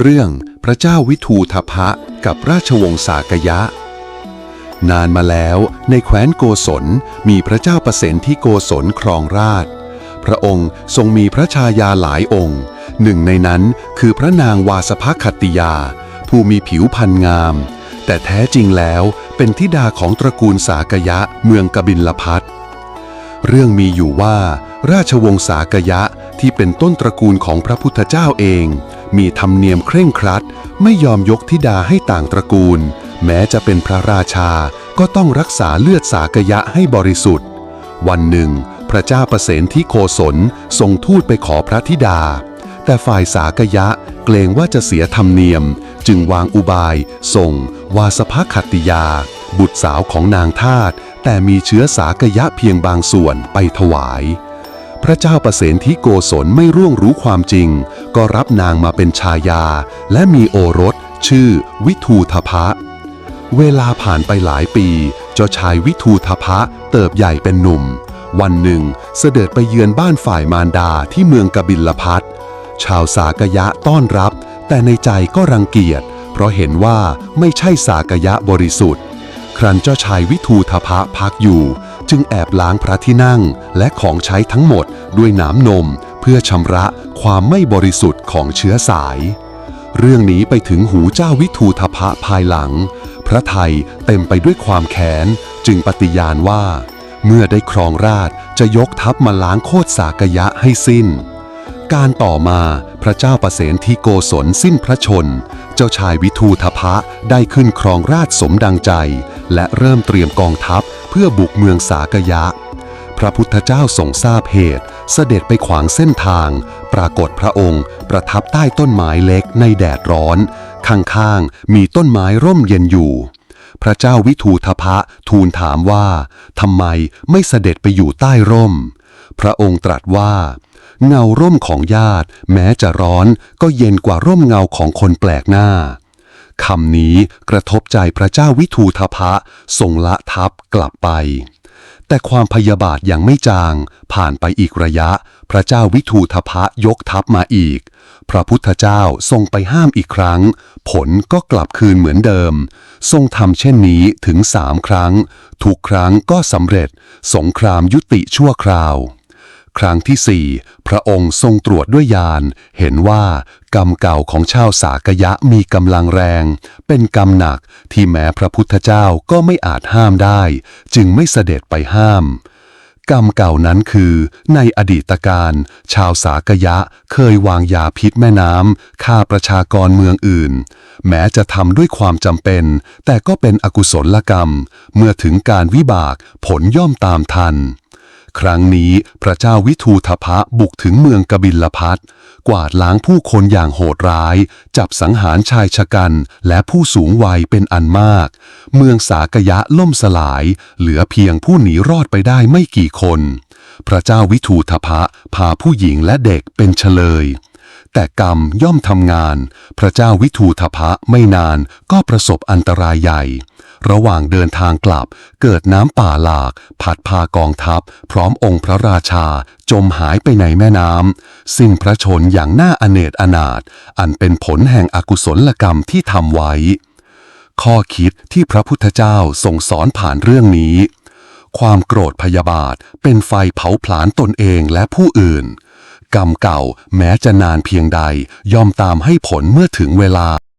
เรื่องพระเจ้าวิทูทพะกับราชวงศ์สากยะ นานมาแล้วในแคว้นโกศลมีพระเจ้าประเสนที่โกศลครองราช พระองค์ทรงมีพระชายาหลายองค์ หนึ่งในนั้นคือพระนางวาสภคตติยา ผู้มีผิวพรรณงาม แต่แท้จริงแล้วเป็นธิดาของตระกูลสากยะเมืองกบิลพัทเรื่องมีอยู่ว่า ราชวงศ์สากยะที่เป็นต้นตระกูลของพระพุทธเจ้าเอง มีธรรมเนียมเคร่งครัด ไม่ยอมยกธิดาให้ต่างตระกูล แม้จะเป็นพระราชาก็ต้องรักษาเลือดสากยะให้บริสุทธิ์ วันหนึ่ง พระเจ้าประเสนที่โคศลทรงทูตไปขอพระธิดา แต่ฝ่ายสากยะเกรงว่าจะเสียธรรมเนียม จึงวางอุบายส่ง วาสภคัตติยา บุตรสาวของนางทาตแต่มีเชื้อสากยะเพียงบางส่วนไปถวาย พระเจ้าประเสนที่โกศลไม่ร่วงรู้ความจริง ก็รับนางมาเป็นชายา และมีโอรส ชื่อ วิทูทพะ เวลาผ่านไปหลายปีเจ้าชายวิทูทพะเติบใหญ่เป็นหนุ่ม วันหนึ่งเสด็จไปเยือนบ้านฝ่ายมารดาที่เมืองกบิลพัทชาวสากยะต้อนรับ แต่ในใจก็รังเกียจ เพราะเห็นว่าไม่ใช่สากยะบริสุทธิ์ ครั้นเจ้าชายวิทูทพะพักอยู่ จึงแอบล้างพระที่นั่งและของใช้ทั้งหมด ด้วยน้ำนมเพื่อชำระความไม่บริสุทธิ์ของเชื้อสาย เรื่องนี้ไปถึงหูเจ้าวิทูทพะภายหลัง พระไทยเต็มไปด้วยความแค้นจึงปฏิญาณว่า เมื่อได้ครองราชจะยกทัพมาล้างโคตรสากยะให้สิ้น การต่อมาพระเจ้าประเสนที่โกศลสิ้นพระชน เจ้าชายวิทูทพะได้ขึ้นครองราชสมดังใจ และเริ่มเตรียมกองทัพเพื่อบุกเมืองสากยะพระพุทธเจ้าทรงทราบเหตุ เสด็จไปขวางเส้นทาง ปรากฏพระองค์ ประทับใต้ต้นไม้เล็กในแดดร้อน ข้างๆ มีต้นไม้ร่มเย็นอยู่ พระเจ้าวิทูทพะทูลถามว่าทำไมไม่เสด็จไปอยู่ใต้ร่ม พระองค์ตรัสว่า เงาร่มของญาติ แม้จะร้อนก็เย็นกว่าร่มเงาของคนแปลกหน้าคำนี้กระทบใจพระเจ้าวิทูทพะทรงละทัพกลับไป แต่ความพยาบาทยังไม่จาง ผ่านไปอีกระยะ พระเจ้าวิทูทพะยกทัพมาอีก พระพุทธเจ้าทรงไปห้ามอีกครั้ง ผลก็กลับคืนเหมือนเดิม ทรงทำเช่นนี้ถึงสามครั้ง ทุกครั้งก็สำเร็จ สงครามยุติชั่วคราว ครั้งที่สี่พระองค์ทรงตรวจด้วยญาณเห็นว่ากรรมเก่าของชาวสากยะมีกำลังแรง เป็นกรรมหนักที่แม้พระพุทธเจ้าก็ไม่อาจห้ามได้ จึงไม่เสด็จไปห้าม กรรมเก่านั้นคือ ในอดีตการชาวสากยะเคยวางยาพิษแม่น้ำฆ่าประชากรเมืองอื่น แม้จะทำด้วยความจำเป็น แต่ก็เป็นอกุศลกรรม เมื่อถึงการวิบากผลย่อมตามทัน ครั้งนี้พระเจ้าวิทูทพะบุกถึงเมืองกบิลพัทกวาดล้างผู้คนอย่างโหดร้าย จับสังหารชายชะกันและผู้สูงวัยเป็นอันมาก เมืองสากยะล่มสลาย เหลือเพียงผู้หนีรอดไปได้ไม่กี่คน พระเจ้าวิทูทพะพาผู้หญิงและเด็กเป็นเฉลย แต่กรรมย่อมทำงาน พระเจ้าวิทูทพะไม่นานก็ประสบอันตรายใหญ่ ระหว่างเดินทางกลับ เกิดน้ำป่าหลากผัดพากองทัพ พร้อมองค์พระราชา จมหายไปในแม่น้ำสิ้นพระชนอย่างน่าอเนจอนาถอันเป็นผลแห่งอกุศลกรรมที่ทำไว้ ข้อคิดที่พระพุทธเจ้าทรงสอนผ่านเรื่องนี้ ความโกรธพยาบาทเป็นไฟเผาผลาญตนเองและผู้อื่นกรรมเก่าแม้จะนานเพียงใด ย่อมตามให้ผลเมื่อถึงเวลา